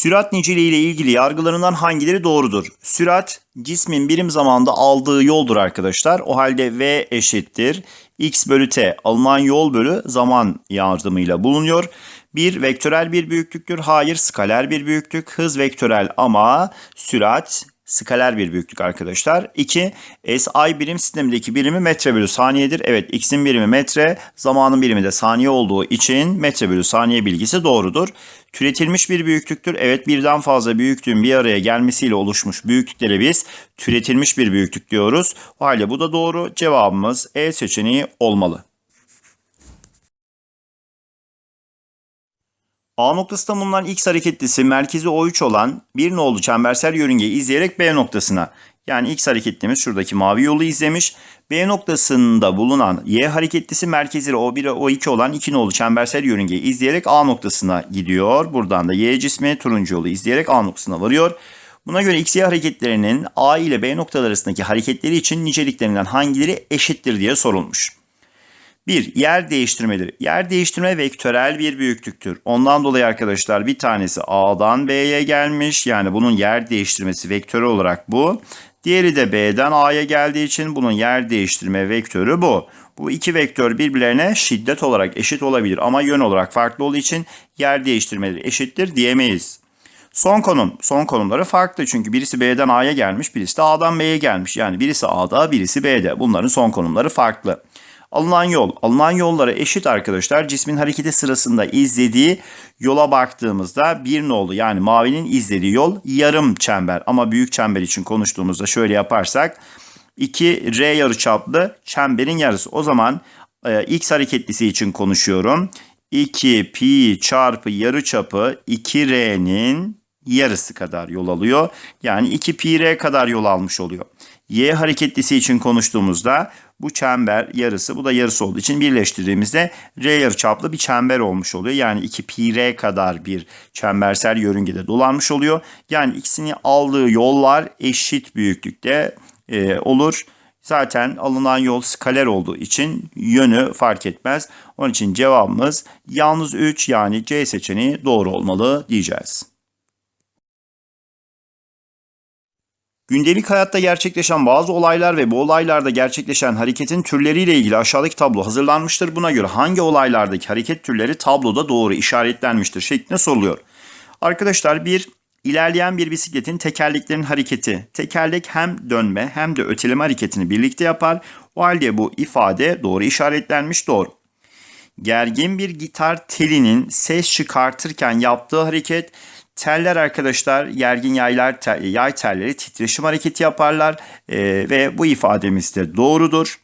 Sürat niceliği ile ilgili yargılarından hangileri doğrudur? Sürat cismin birim zamanda aldığı yoldur arkadaşlar. O halde v eşittir x bölü t alınan yol bölü zaman yardımıyla bulunuyor. Bir vektörel bir büyüklüktür. Hayır skaler bir büyüklük. Hız vektörel ama sürat skaler bir büyüklük arkadaşlar. 2. SI birim sistemindeki birimi metre bölü saniyedir. Evet x'in birimi metre, zamanın birimi de saniye olduğu için metre bölü saniye bilgisi doğrudur. Türetilmiş bir büyüklüktür. Evet birden fazla büyüklüğün bir araya gelmesiyle oluşmuş büyüklüklere biz türetilmiş bir büyüklük diyoruz. O halde bu da doğru. Cevabımız E seçeneği olmalı. A noktasında bulunan X hareketlisi merkezi O3 olan bir nolu çembersel yörüngeyi izleyerek B noktasına yani X hareketlimiz şuradaki mavi yolu izlemiş. B noktasında bulunan Y hareketlisi merkezi O1 O2 olan iki nolu çembersel yörüngeyi izleyerek A noktasına gidiyor. Buradan da Y cismi turuncu yolu izleyerek A noktasına varıyor. Buna göre X, Y hareketlerinin A ile B noktaları arasındaki hareketleri için niceliklerinden hangileri eşittir diye sorulmuş. 1. Yer değiştirmeleri. Yer değiştirme vektörel bir büyüklüktür. Ondan dolayı arkadaşlar bir tanesi A'dan B'ye gelmiş. Yani bunun yer değiştirmesi vektörü olarak bu. Diğeri de B'den A'ya geldiği için bunun yer değiştirme vektörü bu. Bu iki vektör birbirlerine şiddet olarak eşit olabilir ama yön olarak farklı olduğu için yer değiştirmeleri eşittir diyemeyiz. Son konum, son konumları farklı çünkü birisi B'den A'ya gelmiş, birisi de A'dan B'ye gelmiş. Yani birisi A'da, birisi B'de. Bunların son konumları farklı. Alınan yol. Alınan yollara eşit arkadaşlar. Cismin hareketi sırasında izlediği yola baktığımızda bir nolu yani mavinin izlediği yol yarım çember. Ama büyük çember için konuştuğumuzda şöyle yaparsak 2 R yarıçaplı çemberin yarısı. O zaman e, X hareketlisi için konuşuyorum. 2 pi çarpı yarıçapı 2R'nin yarısı kadar yol alıyor. Yani 2 pi R kadar yol almış oluyor. Y hareketlisi için konuştuğumuzda bu çember yarısı bu da yarısı olduğu için birleştirdiğimizde R yarıçaplı bir çember olmuş oluyor. Yani 2 pi R kadar bir çembersel yörüngede dolanmış oluyor. Yani ikisini aldığı yollar eşit büyüklükte e, olur. Zaten alınan yol skaler olduğu için yönü fark etmez. Onun için cevabımız yalnız 3 yani C seçeneği doğru olmalı diyeceğiz. Gündelik hayatta gerçekleşen bazı olaylar ve bu olaylarda gerçekleşen hareketin türleriyle ilgili aşağıdaki tablo hazırlanmıştır. Buna göre hangi olaylardaki hareket türleri tabloda doğru işaretlenmiştir şeklinde soruluyor. Arkadaşlar bir ilerleyen bir bisikletin tekerleklerin hareketi. Tekerlek hem dönme hem de öteleme hareketini birlikte yapar. O halde bu ifade doğru işaretlenmiş doğru. Gergin bir gitar telinin ses çıkartırken yaptığı hareket Teller arkadaşlar gergin yaylar tel, yay telleri titreşim hareketi yaparlar e, ve bu ifademiz de doğrudur.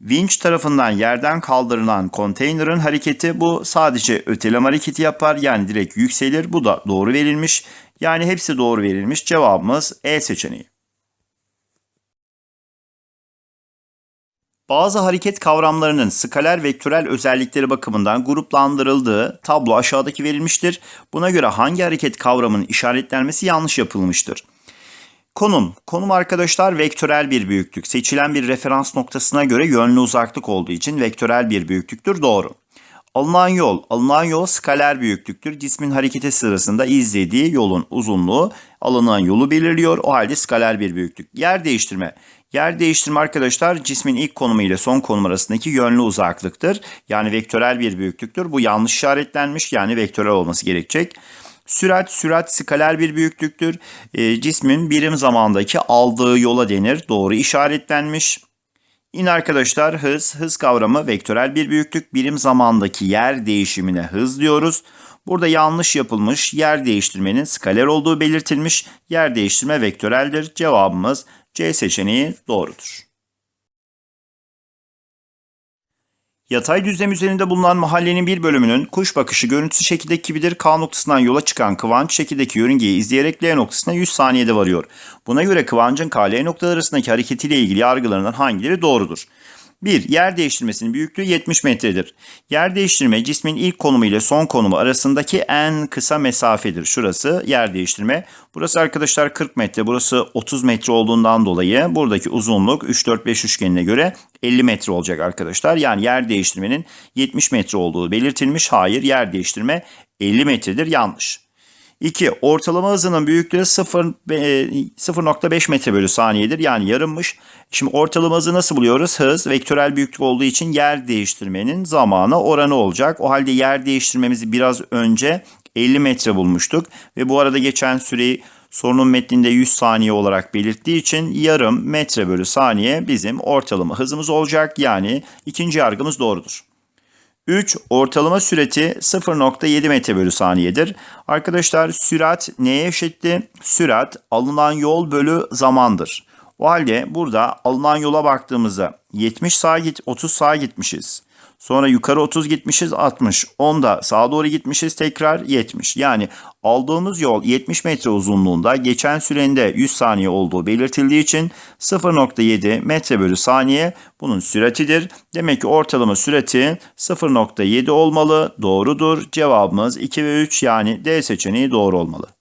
Vinç tarafından yerden kaldırılan konteynerin hareketi bu sadece öteleme hareketi yapar yani direkt yükselir. Bu da doğru verilmiş. Yani hepsi doğru verilmiş. Cevabımız E seçeneği. Bazı hareket kavramlarının skaler vektörel özellikleri bakımından gruplandırıldığı tablo aşağıdaki verilmiştir. Buna göre hangi hareket kavramının işaretlenmesi yanlış yapılmıştır? Konum. Konum arkadaşlar vektörel bir büyüklük. Seçilen bir referans noktasına göre yönlü uzaklık olduğu için vektörel bir büyüklüktür. Doğru. Alınan yol. Alınan yol skaler büyüklüktür. Cismin hareketi sırasında izlediği yolun uzunluğu alınan yolu belirliyor. O halde skaler bir büyüklük. Yer değiştirme. Yer değiştirme arkadaşlar cismin ilk konumu ile son konum arasındaki yönlü uzaklıktır. Yani vektörel bir büyüklüktür. Bu yanlış işaretlenmiş yani vektörel olması gerekecek. Sürat, sürat skaler bir büyüklüktür. E, cismin birim zamandaki aldığı yola denir. Doğru işaretlenmiş. Yine arkadaşlar hız, hız kavramı vektörel bir büyüklük. Birim zamandaki yer değişimine hız diyoruz. Burada yanlış yapılmış yer değiştirmenin skaler olduğu belirtilmiş. Yer değiştirme vektöreldir. Cevabımız C seçeneği doğrudur. Yatay düzlem üzerinde bulunan mahallenin bir bölümünün kuş bakışı görüntüsü şekildeki gibidir. K noktasından yola çıkan Kıvanç şekildeki yörüngeyi izleyerek L noktasına 100 saniyede varıyor. Buna göre Kıvanç'ın K, L noktaları arasındaki hareketiyle ilgili yargılarından hangileri doğrudur? 1. Yer değiştirmesinin büyüklüğü 70 metredir. Yer değiştirme cismin ilk konumu ile son konumu arasındaki en kısa mesafedir. Şurası yer değiştirme. Burası arkadaşlar 40 metre, burası 30 metre olduğundan dolayı buradaki uzunluk 3-4-5 üçgenine göre 50 metre olacak arkadaşlar. Yani yer değiştirmenin 70 metre olduğu belirtilmiş. Hayır yer değiştirme 50 metredir yanlış. 2. Ortalama hızının büyüklüğü 0, e, 0.5 metre bölü saniyedir. Yani yarımmış. Şimdi ortalama hızı nasıl buluyoruz? Hız vektörel büyüklük olduğu için yer değiştirmenin zamana oranı olacak. O halde yer değiştirmemizi biraz önce 50 metre bulmuştuk. Ve bu arada geçen süreyi sorunun metninde 100 saniye olarak belirttiği için yarım metre bölü saniye bizim ortalama hızımız olacak. Yani ikinci yargımız doğrudur. 3. Ortalama süreti 0.7 metre bölü saniyedir. Arkadaşlar sürat neye eşitti? Sürat alınan yol bölü zamandır. O halde burada alınan yola baktığımızda 70 sağa git 30 sağa gitmişiz. Sonra yukarı 30 gitmişiz 60. 10 da sağa doğru gitmişiz tekrar 70. Yani aldığımız yol 70 metre uzunluğunda geçen sürende 100 saniye olduğu belirtildiği için 0.7 metre bölü saniye bunun süratidir. Demek ki ortalama sürati 0.7 olmalı. Doğrudur. Cevabımız 2 ve 3 yani D seçeneği doğru olmalı.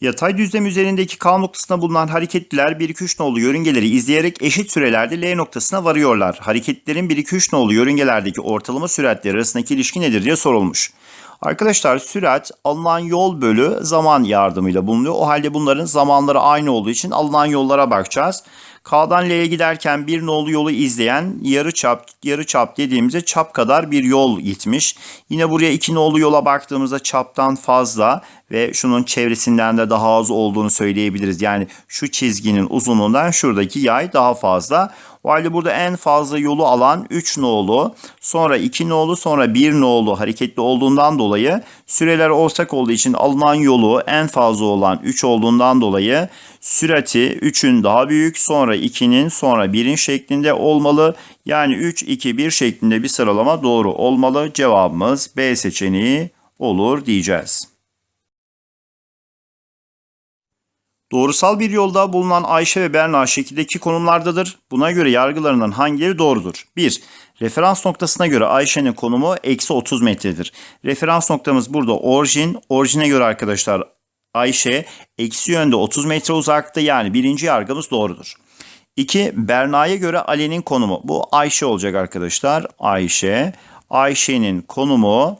Yatay düzlem üzerindeki K noktasında bulunan hareketliler 1-2-3 nolu yörüngeleri izleyerek eşit sürelerde L noktasına varıyorlar. Hareketlerin 1-2-3 nolu yörüngelerdeki ortalama süratleri arasındaki ilişki nedir diye sorulmuş. Arkadaşlar sürat alınan yol bölü zaman yardımıyla bulunuyor. O halde bunların zamanları aynı olduğu için alınan yollara bakacağız. K'dan L'ye giderken bir nolu yolu izleyen yarı çap, yarı çap dediğimizde çap kadar bir yol gitmiş. Yine buraya iki nolu yola baktığımızda çaptan fazla ve şunun çevresinden de daha az olduğunu söyleyebiliriz. Yani şu çizginin uzunluğundan şuradaki yay daha fazla. O halde burada en fazla yolu alan 3 nolu, sonra 2 nolu, sonra 1 nolu hareketli olduğundan dolayı süreler ortak olduğu için alınan yolu en fazla olan 3 olduğundan dolayı sürati 3'ün daha büyük, sonra 2'nin, sonra 1'in şeklinde olmalı. Yani 3, 2, 1 şeklinde bir sıralama doğru olmalı. Cevabımız B seçeneği olur diyeceğiz. Doğrusal bir yolda bulunan Ayşe ve Berna şekildeki konumlardadır. Buna göre yargılarından hangileri doğrudur? 1. Referans noktasına göre Ayşe'nin konumu eksi 30 metredir. Referans noktamız burada orijin. Orijine göre arkadaşlar Ayşe eksi yönde 30 metre uzakta yani birinci yargımız doğrudur. 2. Berna'ya göre Ali'nin konumu. Bu Ayşe olacak arkadaşlar. Ayşe. Ayşe'nin konumu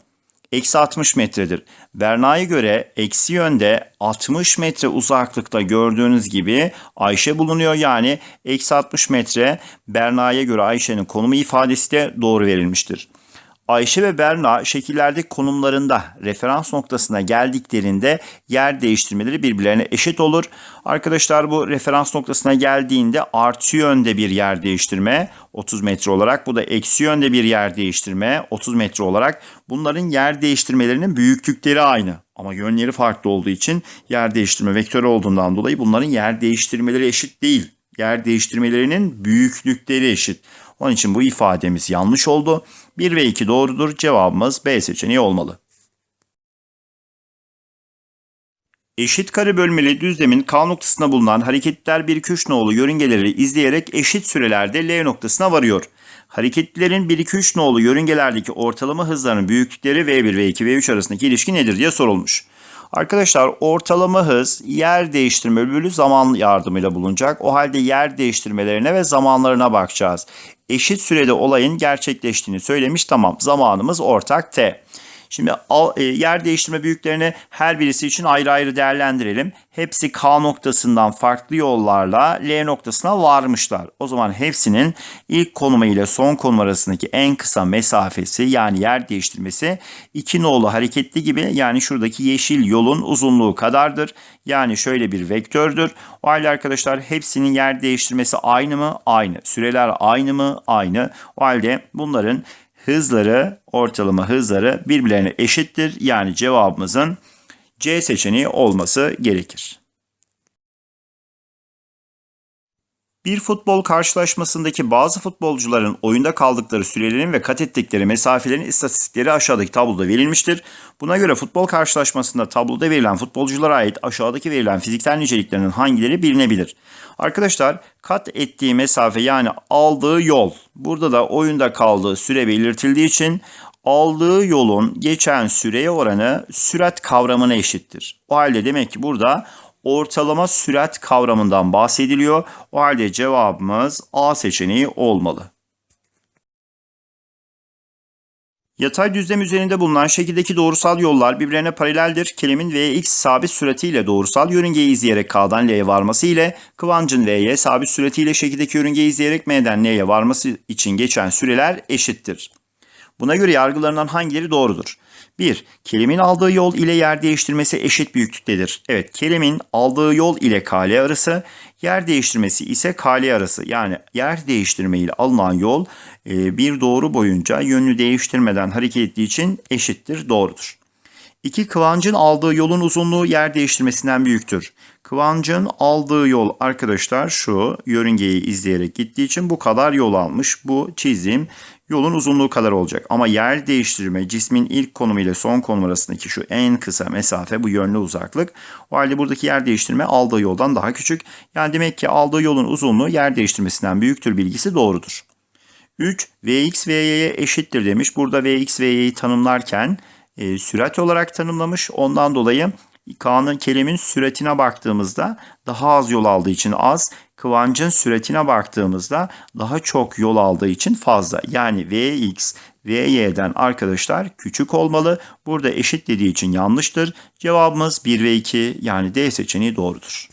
eksi 60 metredir. Berna'ya göre eksi yönde 60 metre uzaklıkta gördüğünüz gibi Ayşe bulunuyor. Yani eksi 60 metre Berna'ya göre Ayşe'nin konumu ifadesi de doğru verilmiştir. Ayşe ve Berna şekillerdeki konumlarında referans noktasına geldiklerinde yer değiştirmeleri birbirlerine eşit olur. Arkadaşlar bu referans noktasına geldiğinde artı yönde bir yer değiştirme 30 metre olarak bu da eksi yönde bir yer değiştirme 30 metre olarak bunların yer değiştirmelerinin büyüklükleri aynı. Ama yönleri farklı olduğu için yer değiştirme vektörü olduğundan dolayı bunların yer değiştirmeleri eşit değil. Yer değiştirmelerinin büyüklükleri eşit. Onun için bu ifademiz yanlış oldu. 1 ve 2 doğrudur. Cevabımız B seçeneği olmalı. Eşit kare bölmeli düzlemin K noktasında bulunan hareketliler 1-2-3 nolu yörüngeleri izleyerek eşit sürelerde L noktasına varıyor. Hareketlilerin 1-2-3 nolu yörüngelerdeki ortalama hızlarının büyüklükleri V1, V2, V3 arasındaki ilişki nedir diye sorulmuş. Arkadaşlar ortalama hız yer değiştirme bölü zaman yardımıyla bulunacak. O halde yer değiştirmelerine ve zamanlarına bakacağız. Eşit sürede olayın gerçekleştiğini söylemiş. Tamam zamanımız ortak T. Şimdi e, yer değiştirme büyüklerini her birisi için ayrı ayrı değerlendirelim. Hepsi K noktasından farklı yollarla L noktasına varmışlar. O zaman hepsinin ilk konumu ile son konum arasındaki en kısa mesafesi yani yer değiştirmesi iki nolu hareketli gibi yani şuradaki yeşil yolun uzunluğu kadardır. Yani şöyle bir vektördür. O halde arkadaşlar hepsinin yer değiştirmesi aynı mı? Aynı. Süreler aynı mı? Aynı. O halde bunların hızları, ortalama hızları birbirlerine eşittir. Yani cevabımızın C seçeneği olması gerekir. Bir futbol karşılaşmasındaki bazı futbolcuların oyunda kaldıkları sürelerin ve kat ettikleri mesafelerin istatistikleri aşağıdaki tabloda verilmiştir. Buna göre futbol karşılaşmasında tabloda verilen futbolculara ait aşağıdaki verilen fiziksel niceliklerinin hangileri bilinebilir? Arkadaşlar kat ettiği mesafe yani aldığı yol burada da oyunda kaldığı süre belirtildiği için aldığı yolun geçen süreye oranı sürat kavramına eşittir. O halde demek ki burada ortalama sürat kavramından bahsediliyor. O halde cevabımız A seçeneği olmalı. Yatay düzlem üzerinde bulunan şekildeki doğrusal yollar birbirlerine paraleldir. Kelimin Vx sabit süratiyle doğrusal yörüngeyi izleyerek K'dan L'ye varması ile Kıvancın V'ye sabit süratiyle şekildeki yörüngeyi izleyerek M'den N'ye varması için geçen süreler eşittir. Buna göre yargılarından hangileri doğrudur? 1. Kelimin aldığı yol ile yer değiştirmesi eşit büyüklüktedir. Evet, kelimin aldığı yol ile KL arası, yer değiştirmesi ise KL arası. Yani yer değiştirme ile alınan yol e, bir doğru boyunca yönünü değiştirmeden hareket ettiği için eşittir, doğrudur. 2. Kıvancın aldığı yolun uzunluğu yer değiştirmesinden büyüktür. Kıvancın aldığı yol arkadaşlar şu yörüngeyi izleyerek gittiği için bu kadar yol almış. Bu çizim yolun uzunluğu kadar olacak. Ama yer değiştirme cismin ilk konumu ile son konum arasındaki şu en kısa mesafe bu yönlü uzaklık. O halde buradaki yer değiştirme aldığı yoldan daha küçük. Yani demek ki aldığı yolun uzunluğu yer değiştirmesinden büyüktür bilgisi doğrudur. 3. Vx Vy'ye eşittir demiş. Burada Vx Vy'yi tanımlarken e, sürat olarak tanımlamış. Ondan dolayı K'nın kelimin süratine baktığımızda daha az yol aldığı için az, Kıvancın süratine baktığımızda daha çok yol aldığı için fazla. Yani Vx Vy'den arkadaşlar küçük olmalı. Burada eşit dediği için yanlıştır. Cevabımız 1 ve 2 yani D seçeneği doğrudur.